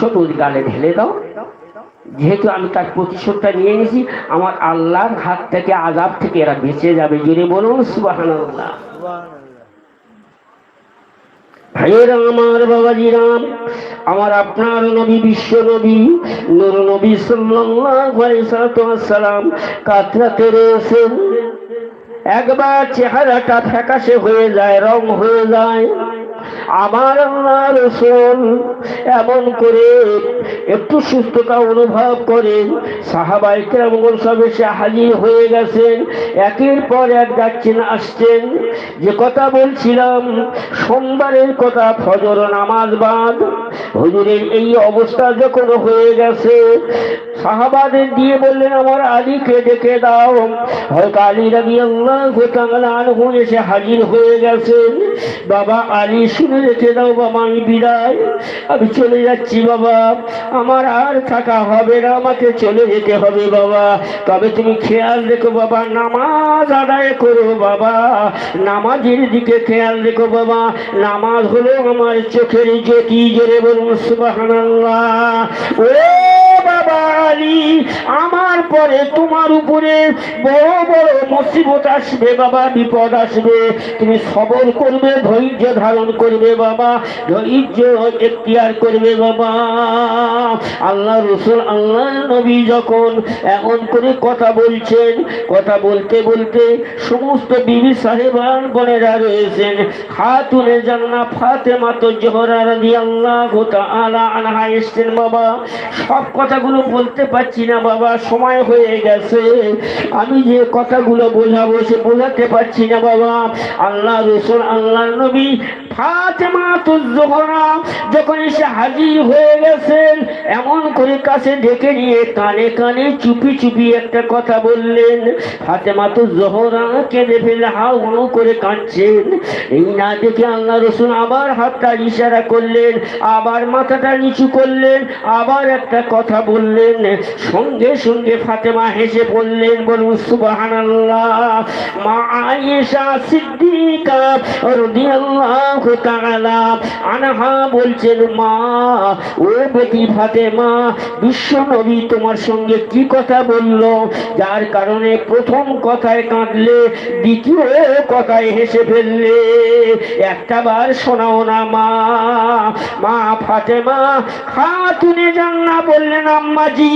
প্রতিশোধ ওর গালে ঢেলে দাও। যেহেতু আমি তার প্রতিশোধটা নিয়ে নিয়েছি আমার আল্লাহর হাত থেকে আজাব থেকে এরা বেঁচে যাবে জুড়ে বলুন, সুবহানাল্লাহ। ভাইয়েরা আমার বাবাজিরাম আমার আপনার নবী, বিশ্ব নবী, নূর নবী সাল্লাম কাতরাতে রয়েছেন একবার চেহারাটা ফ্যাকাশে হয়ে যায়, রং হয়ে যায়। আমার আল্লাহ রসুল এমন করে একটু সুস্থতা অনুভব করেন সাহাবাই কেমন সব এসে হাজির হয়ে গেছেন। একের পর এক যাচ্ছেন আসছেন। যে কথা বলছিলাম, সোমবারের কথা, ফজর নামাজ বাদ। হুজুরের এই অবস্থা যখন হয়ে গেছে, সাহাবাদের দিয়ে বললেন, আমার আলীকে ডেকে দাও। হয়তো আলী রাবি আল্লাহ এসে হাজির হয়ে গেছেন। বাবা আলী শুনে রেখে দাও বাবা আমি বিদায়। আমি চলে যাচ্ছি বাবা। আমার আর থাকা হবে না, আমাকে চলে যেতে হবে বাবা। তবে তুমি খেয়াল রেখো বাবা, নামাজ আদায় করো বাবা। নামাজের দিকে খেয়াল রেখো বাবা। নামাজ হলো আমার চোখের জ্যোতি জোরে বলুন সুবাহ ও আলী আমার পরে তোমার উপরে বড় বড় মুসিবত আসবে বাবা, বিপদ আসবে। তুমি সবর করবে, ধৈর্য ধারণ করবে বাবা, ধৈর্য এখতিয়ার করবে বাবা। আল্লাহ রসুল, আল্লাহ নবী যখন এমন করে কথা বলছেন, কথা বলতে বলতে সমস্ত বিবি সাহেবান বোনেরা রয়েছেন। খাতুনে আল্লাহ আলা আনহা এসছেন বাবা। সব কথাগুলো বলতে পারছি না বাবা, সময় হয়ে গেছে। আমি যে কথাগুলো বোঝাবো সে বোঝাতে পারছি না বাবা। আল্লাহ রসুল, আল্লাহ নবী ফাতেমা তো জোহরা, যখন এসে হাজির হয়ে গেছেন, এমন করে কাছে ডেকে নিয়ে কানে কানে চুপি চুপি একটা কথা বললেন, ফাতেমা তো জোহরা কেঁদে ফেলে, হাউ হাউ করে কাঁদছেন। এই না দেখে আল্লাহ রসুল আবার হাতটা ইশারা করলেন, আবার মাথাটা নিচু করলেন, আবার একটা কথা বললেন। সঙ্গে সঙ্গে ফাতেমা হেসে বললেন, বলুন সুবাহান মা আয়েশা সিদ্দিকা রাদিয়াল্লাহু তাআলা আনহা বলছেন, মা, ও বেটি ফাতেমা বিশ্ব নবী তোমার সঙ্গে কি কথা বলল? যার কারণে প্রথম কথায় কাঁদলে, দ্বিতীয় কথায় হেসে ফেললে। একটা বার শোনাও না, মা। মা ফাতেমা, খাতুনে জান্না বললেন, আম্মাজি,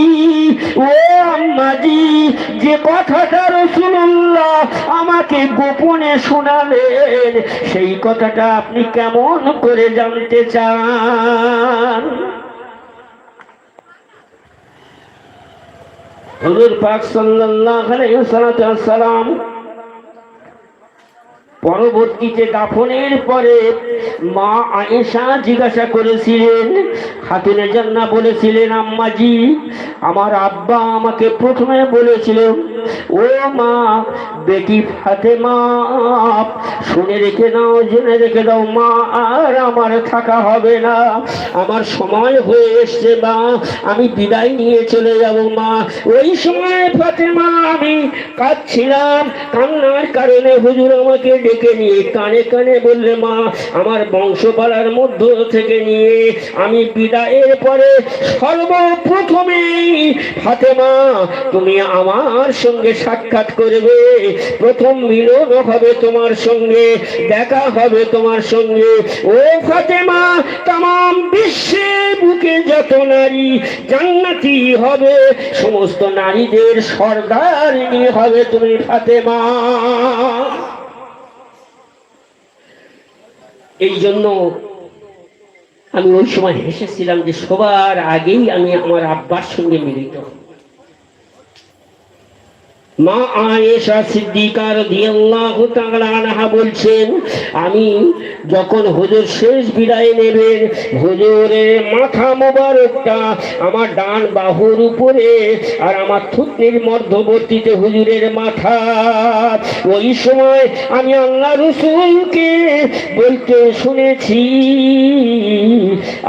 ও আম্মাজি, যে কথাটা রসুল্লাহ আমাকে গোপনে শোনালেন, সেই কথাটা কেমন করে জানতে চান? হজুর পাক সাল্লাল্লাহু আলাইহি সাল্লাম পরবর্তীতে দাফনের পরে মা আয়েশা জিজ্ঞাসা করেছিলেন, খাতুনে জান্না বলেছিলেন, আম্মাজি, আমার আব্বা আমাকে প্রথমে বলেছিল, ও মা, বেটি ফাতেমা শুনে রেখে দাও জেনে রেখে দাও মা, আর আমার থাকা হবে না। আমার সময় হয়ে এসছে, মা। আমি বিদায় নিয়ে চলে যাব, মা। ওই সময় ফাতেমা, আমি কাঁদছিলাম। কান্নার কারণে হুজুর আমাকে ডেকে নিয়ে কানে কানে বললে, মা, আমার বংশপালার মধ্য থেকে নিয়ে আমি বিদায়ের পরে সর্বপ্রথমেই ফাতেমা, তুমি আমার সঙ্গে সাক্ষাৎ করবে। প্রথম মিলন হবে তোমার সঙ্গে। দেখা হবে তোমার সঙ্গে ও ফাতেমা তাম বিশ্বে বুকে যত নারী জান্নাতি হবে, সমস্ত নারীদের সর্দারিনী হবে তুমি ফাতেমা এই জন্য আমি ওই সময় হেসেছিলাম যে সবার আগেই আমি আমার আব্বার সঙ্গে মিলিত হব। মা আয়েশা সিদ্দিকা রাদিয়াল্লাহু তাআলা আনহা বলছেন, আমি যখন হুজুর শেষ বিদায় নেবেন হুজুরের মাথা মোবারকটা আমার ডান বাহুর উপরে আর আমার থুতনির মধ্যবর্তীতে হুজুরের মাথা। ওই সময় আমি আল্লাহ রসুলকে বলতে শুনেছি,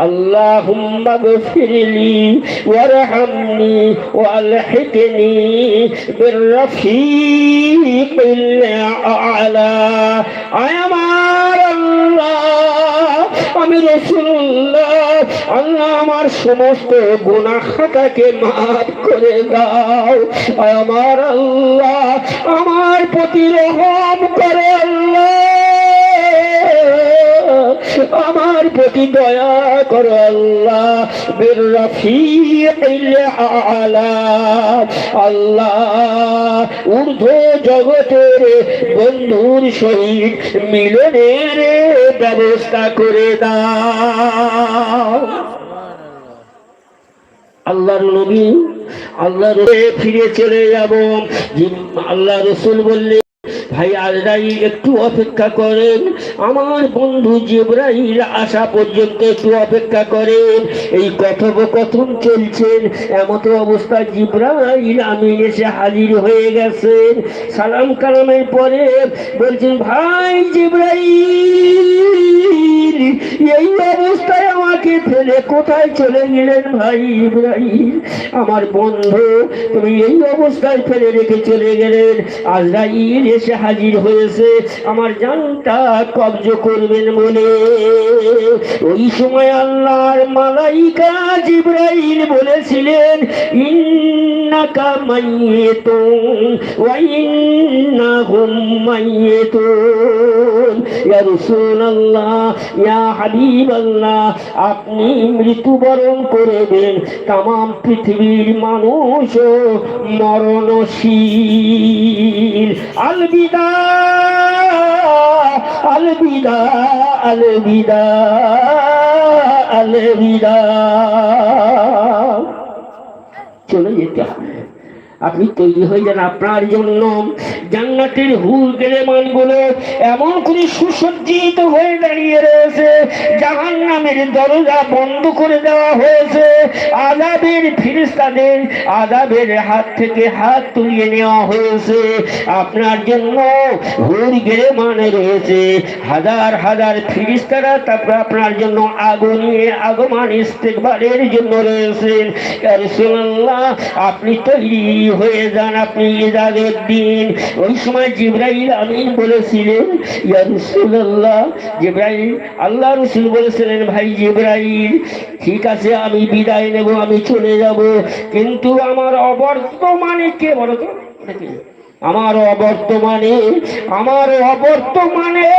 আল্লাহুম্মা গফিরলি ওয়ারহামনি ওয়ালহিকনি বিররফিকিল আ'লা আয় আমার আমি রসুল্লাহ, আল্লাহ আমার সমস্ত গুনাহ খাতাকে মাফ করে দাও। আমার আল্লাহ, আমার প্রতি রহম করে আল্লাহ। আমার প্রতি দয়া করো আল্লাহ। বীর রফিল আলা। আল্লাহ ঊর্ধ্ব জগতের বন্ধুর সহিত মিলনের ব্যবস্থা করে দাও। আল্লাহর নবী, আল্লাহর ফিরে চলে যাব। আল্লাহ রসুল বললে ভাই আজরাই একটু অপেক্ষা করেন। আমার বন্ধু জিব্রাইল আসা পর্যন্ত একটু অপেক্ষা করেন। এই কথোপকথন চলছেন এমতো অবস্থা জিব্রাইল, আমি এসে হাজির হয়ে গেছেন। সালাম কালামের পরে বলছেন, ভাই জিব্রাইল, এই অবস্থায় আমাকে ফেলে কোথায় চলে গেলেন ভাই ইব্রাহিম আমার বন্ধু, তুমি এই অবস্থায় ফেলে রেখে চলে গেলেন। আজরাইল এসে হাজির হয়েছে। আমার জানটা কবজ করবেন বলে। ওই সময় আল্লাহর মালাইকা জিব্রাইল বলেছিলেন, ইন্নাকা মাইয়িতুন ওয়া ইন্নাহুম মাইয়িতুন ইয়া রাসূলুল্লাহ, ইয়া হাবিবাল্লাহ, আপনি মৃত্যুবরণ করবেন। তাম পৃথিবীর মানুষ মরণশীল। আলবিদা আলবিদা আলবিদা আলবিদা চলে যেতে হবে। আপনি তৈরি হয়ে যান আপনার জন্য। জান্নাতের হুল গেলে মানগুলো এমন করে সুসজ্জিত হয়ে দাঁড়িয়ে রয়েছে জাহান নামের দরজা বন্ধ করে দেওয়া হয়েছে। আদাবের ফিরিস্তাদের আদাবের হাত থেকে হাত তুলিয়ে নেওয়া হয়েছে। আপনার জন্য হুল গেলে মানে রয়েছে। হাজার হাজার ফিরিস্তারা তারপর আপনার জন্য আগুনিয়ে আগমান ইস্তেকবারের জন্য রয়েছেন। আপনি তৈরি হয়ে যান আপনি দিন ওই সময় জিব্রাইল বলেছিলেন, ইয়া জিব্রাইল, আল্লাহ রসুল বলেছিলেন, ভাই জিব্রাইল, ঠিক আছে, আমি বিদায় নেব, আমি চলে যাব, কিন্তু আমার অবর্তমানে কে বলতো? আমার অবর্তমানে আমার অবর্তমানে,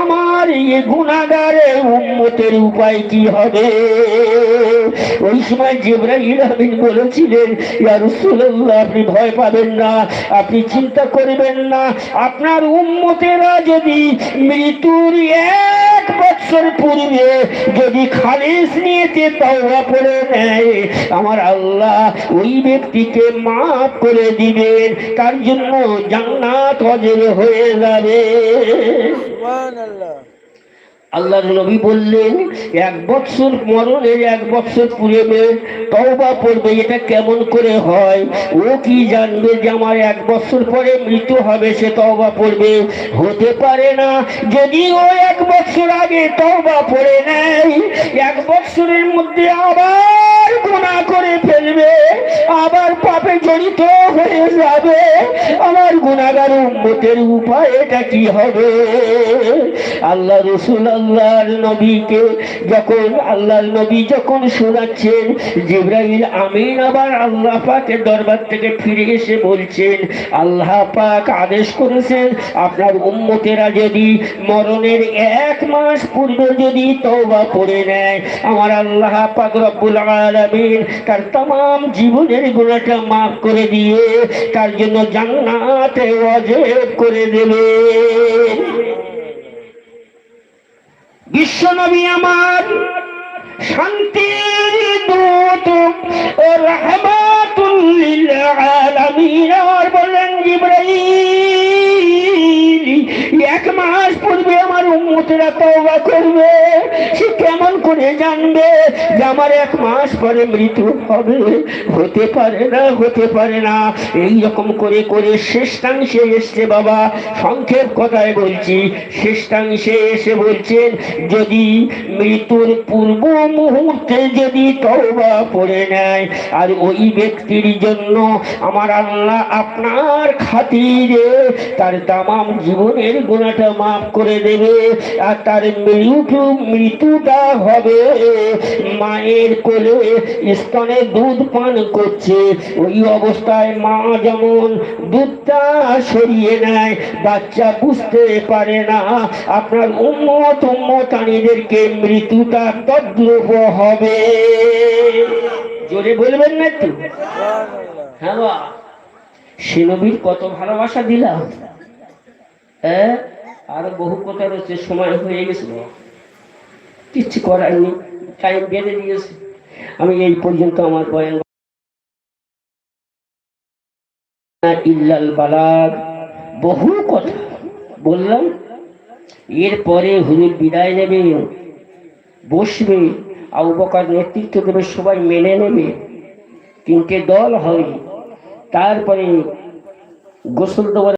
আমার এই গুণাগারের উন্মতের উপায় কি হবে? ওই সময় জিব্রাহিল আমিন বলেছিলেন আপনি ভয় পাবেন না, আপনি চিন্তা করবেন না। আপনার উন্মতেরা যদি মৃত্যুর এক বছর পূর্বে যদি খালিস নিয়েছে তওবা করে নেয়। আমার আল্লাহ ওই ব্যক্তিকে মাফ করে দিবেন তার জন্য জান্নাত অজের হয়ে যাবে। আল্লাহর নবী বললেন এক বছর মরণের এক বছর পূর্বে তওবা পড়বে এটা কেমন করে হয়? ও কি জানবে যে আমার এক বছর পরে মৃত্যু হবে সে তওবা পড়বে? হতে পারে না। যদি ও এক বছর আগে তওবা পড়ে নেয় এক বছরের মধ্যে আবার গুনাহ করে ফেলবে, আবার পাপে জড়িত হয়ে যাবে। আমার গুণাগার উম্মতের উপায় এটা কি হবে? আল্লাহ রসুল, আল্লাহর নবীকে যখন, আল্লাহর নবী যখন শোনাচ্ছেন, জিব্রাইল আমিন আবার আল্লাহ পাকের দরবার থেকে ফিরে এসে বলছেন, আল্লাহ পাক আদেশ করেছেন, আপনার উম্মতেরা যদি মরণের এক মাস পূর্বে যদি তওবা পড়ে নেয়, আমার আল্লাহ পাক রব্বুল আলামিন তার তাম জীবনের গুণাটা মাফ করে দিয়ে তার জন্য জান্নাতে অজেব করে দেবে। বিশ্ব নবী আমার শান্তির দূত ও রহমাতুল আলামিন আর বললেন, জিবরাইল, এক মাস পূর্বে উম্মতেরা তওবা করবে, সে কেমন করে জানবে যে আমার এক মাস পরে মৃত্যু হবে? হতে পারে না, হতে পারে না। এই রকম করে করে শেষটাংশে এসছে বাবা। সংক্ষেপ কথায় বলছি শেষটাংশে এসে বলছেন, যদি মৃত্যুর পূর্ব মুহূর্তে যদি তওবা পড়ে নেয়, আর ওই ব্যক্তির জন্য আমার আল্লাহ আপনার খাতিরে তার তামাম জীবনের গুণাটা মাফ করে দেবে আর তার মৃত্যু মৃত্যুটা হবে। মায়ের কোলে স্তনে দুধ পান করছে। ওই অবস্থায় মা যেমন দুধটা সরিয়ে নেয়, বাচ্চা বুঝতে পারে না। আপনার উম্মত, উম্মতানিদেরকে মৃত্যুটা তদ্রুপ হবে। জোরে বলবেন না একটু? হ্যাঁ বা সে নবীর কত ভালোবাসা দিলাম। হ্যাঁ? আরও বহু কথা রয়েছে, সময় হয়ে গেছে। কিচ্ছু করার নেই টাইম বেঁধে দিয়েছে। আমি এই পর্যন্ত আমার বয়ান ইল্লাল বহু কথা বললাম। এরপরে হুজুর বিদায় নেবে, বসবে। আবু বকার নেতৃত্ব দেবে, সবাই মেনে নেবে। তিনটে দল হবে। তারপরে গোসল দেওয়ার